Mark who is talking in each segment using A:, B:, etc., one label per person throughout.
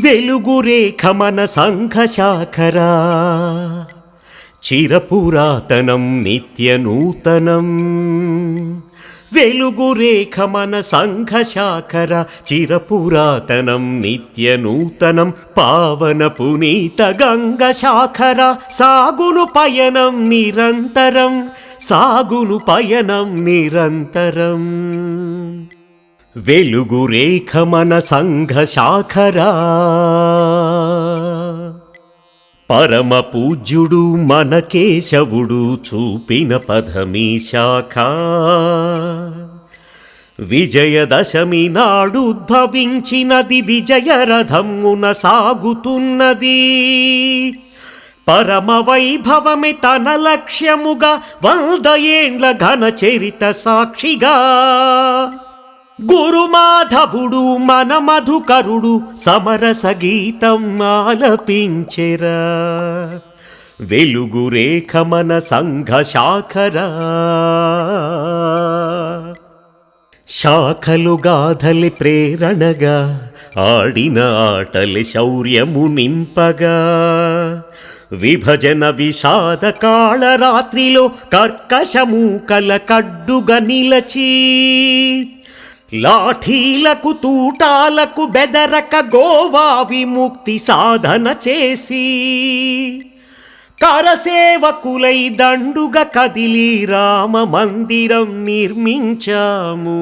A: వెలుగురేఖ మన సంఘ శాఖరా. చిరపురాతనం నిత్య నూతనం. వెలుగురేఖ మన సంఘ శాఖర. చిరపురాతనం నిత్య నూతనం. పావన పునీత గంగ శాఖర. సాగును పయనం నిరంతరం. సాగును పయనం నిరంతరం. వెలుగురేఖ మన సంఘ శాఖరా. పరమ పూజ్యుడు మన కేశవుడు చూపిన పదమీ శాఖ. విజయదశమి నాడుద్భవించినది విజయరథమున సాగుతున్నది. పరమ వైభవమే తన లక్ష్యముగా వంద ఏండ్ల ఘన చరిత సాక్షిగా. గురుమాధవుడు మన మధుకరుడు సమరస గీతం ఆలపించెరా వెలుగురేఖ మన సంఘ శాఖరా. శాఖలు గాథలి ప్రేరణగా ఆడిన ఆటలి శౌర్యము నింపగా. విభజన విషాద కాళరాత్రిలో కర్కశము కల కడ్డుగా నిలచి. లాఠీలకు తూటాలకు బెదరక గోవా విముక్తి సాధన చేసి కరసేవకులై దండుగ కదిలి రామ మందిరం నిర్మించాము.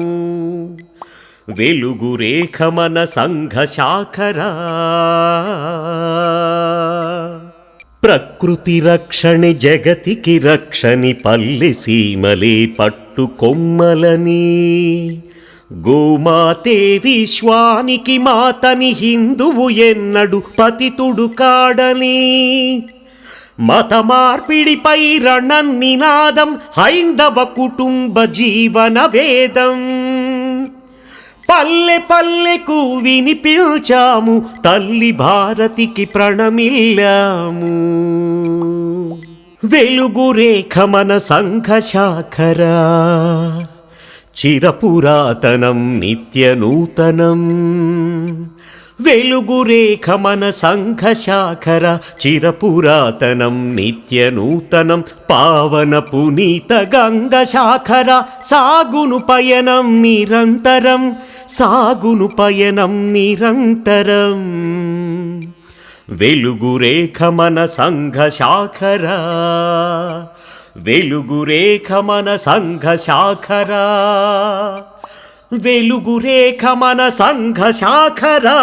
A: వెలుగురేఖ మన సంఘ శాఖరా. ప్రకృతి రక్షణి జగతికి రక్షణి పల్లె సీమలే పట్టు కొమ్మలని. గోమాతే విశ్వానికి మాతని హిందువు ఎన్నడు పతితుడు కాడని. మత మార్పిడిపై రణనినాదం హైందవ కుటుంబ జీవన వేదం. పల్లె పల్లెకు వినిపించాము తల్లి భారతికి ప్రణమిల్లాము. వెలుగురేఖ మన సంఘ శాఖరా చిరపురాతనం నిత్య నూతనం వెలుగురేఖ మన సంఘ శాఖర చిరపురాతనం నిత్య నూతనం పావన పునీత గంగ శాఖర సాగును పయనం నిరంతరం. సాగును పయనం నిరంతరం. వెలుగురేఖ మన సంఘ శాఖరా వెలుగురేఖ మన సంఘ శాఖరా. వెలుగురేఖ మన సంఘ శాఖరా.